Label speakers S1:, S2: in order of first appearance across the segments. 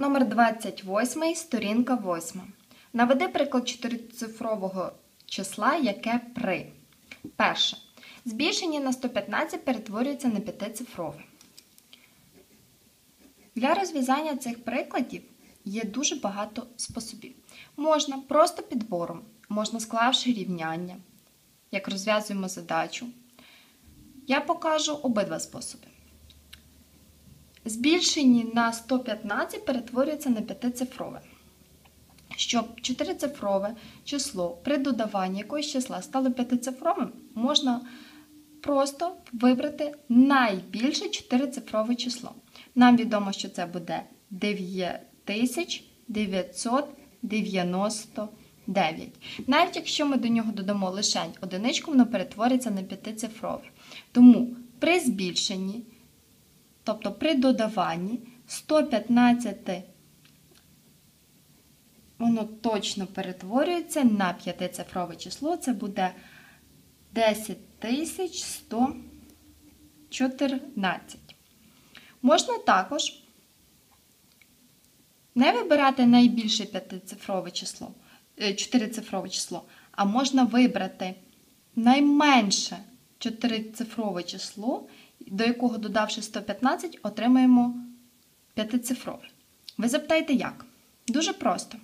S1: Номер 28, сторінка 8. Наведи приклад чотирицифрового числа, яке при. Перше. Збільшення на 115 перетворюється на п'ятицифрове. Для розв'язання цих прикладів є дуже багато способів. Можна просто підбором, можна склавши рівняння, як розв'язуємо задачу. Я покажу обидва способи. Збільшені на 115 перетворюється на п'ятицифрове. Щоб чотирицифрове число при додаванні якогось числа стало п'ятицифровим, можна просто вибрати найбільше чотирицифрове число. Нам відомо, що це буде 9999. Навіть якщо ми до нього додамо лише одиничку, воно перетвориться на п'ятицифрове. Тому при збільшенні, тобто при додаванні 115 воно точно перетворюється на п'ятицифрове число, це буде 10114. Можна також не вибирати найбільше п'ятицифрове число, чотирицифрове число, а можна вибрати найменше чотирицифрове число, до якого, додавши 115, отримаємо п'ятицифрове. Ви запитаєте, як? Дуже просто.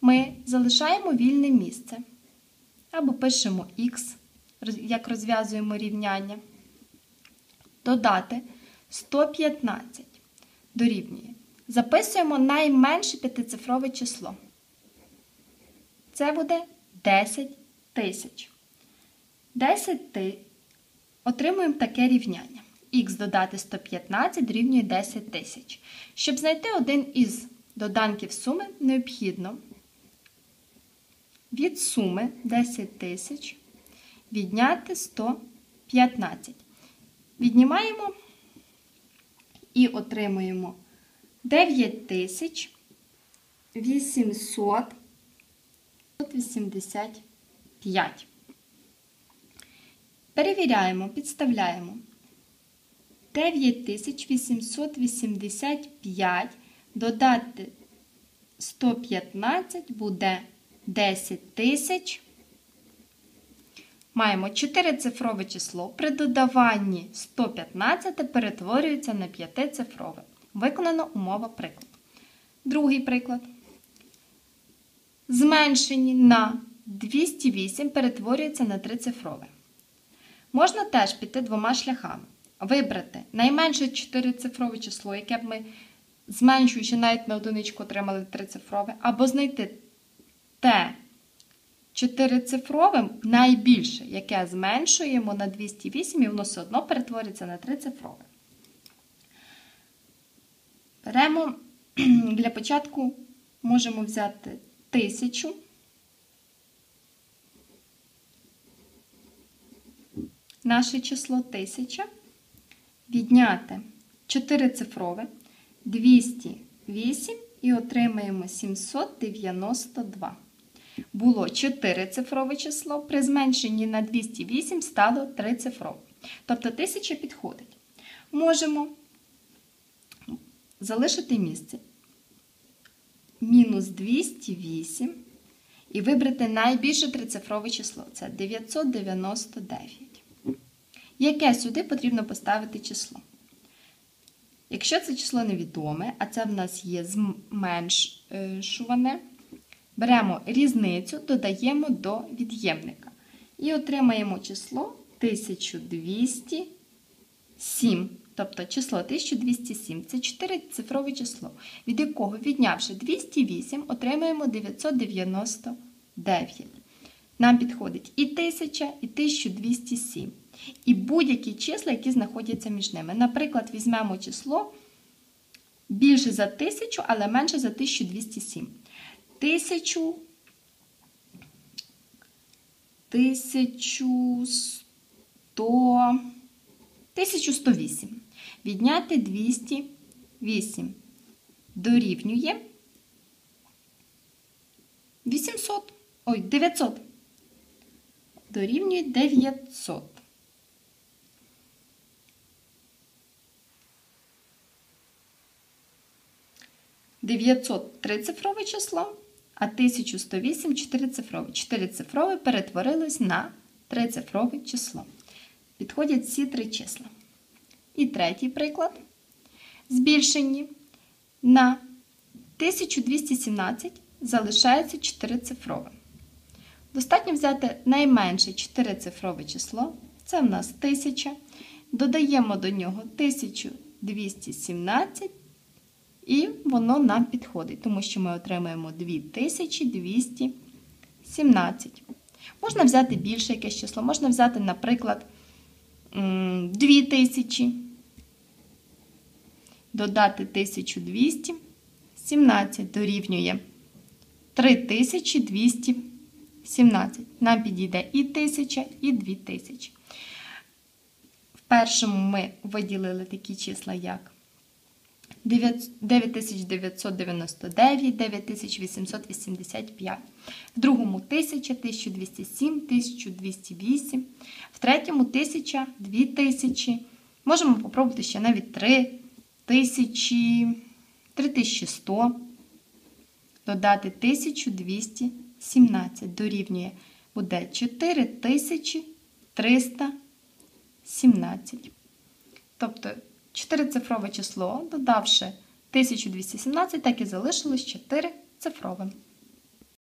S1: Ми залишаємо вільне місце або пишемо Х, як розв'язуємо рівняння. Додати 115 дорівнює. Записуємо найменше п'ятицифрове число. Це буде 10 тисяч. 10 ти отримуємо таке рівняння. Х додати 115 дорівнює 10 тисяч. Щоб знайти один із доданків суми, необхідно від суми 10 тисяч відняти 115. Віднімаємо і отримуємо 9885. Перевіряємо, підставляємо. 9885 додати 115 буде 10 тисяч. Маємо 4-цифрове число. При додаванні 115 перетворюється на 5-цифрове. Виконано умова приклад. Другий приклад. Зменшені на 208 перетворюється на 3-цифрове. Можна теж піти двома шляхами. Вибрати найменше 4-цифрове число, яке б ми, зменшуючи навіть на одиничку, отримали 3-цифрове, або знайти те чотирицифровим найбільше, яке зменшуємо на 208, і воно все одно перетвориться на трицифрове. Беремо для початку можемо взяти 1000. Наше число 1000. Відняти 4-цифрове 208 і отримаємо 792. Було 4-цифрове число, при зменшенні на 208 стало 3-цифрове. Тобто 1000 підходить. Можемо залишити місце мінус 208 і вибрати найбільше трицифрове число це 999. Яке сюди потрібно поставити число? Якщо це число невідоме, а це в нас є зменшуване, беремо різницю, додаємо до від'ємника. І отримаємо число 1207. Тобто число 1207 це 4-цифрове число, від якого, віднявши 208, отримаємо 999. Нам підходить і 1000, і 1207. І будь-які числа, які знаходяться між ними. Наприклад, візьмемо число більше за 1000, але менше за 1207. 1000, 1100, 1108. Відняти 208. Дорівнює 800. Ой, 900. Дорівнює 900. 900 трицифрове число, а 1108 чотирицифрове. Чотирицифрове перетворилось на трицифрове число. Підходять всі три числа. І третій приклад. Збільшені на 1217 залишається чотирицифрове. Достатньо взяти найменше чотирицифрове число, це в нас 1000. Додаємо до нього 1217, і воно нам підходить, тому що ми отримаємо 2217. Можна взяти більше якесь число, можна взяти, наприклад, 2000, додати 1217 дорівнює 3217. Нам підійде і 1000, і 2000. В першому ми виділили такі числа, як 9999, 9885. В другому 1000, 1207, 1208. В третьому 1000, 2000. Можемо попробувати ще навіть 3000, 3100. Додати 1217 дорівнює буде 4317. Тобто чотирицифрове число, додавши 1217, так і залишилось 4 цифровим.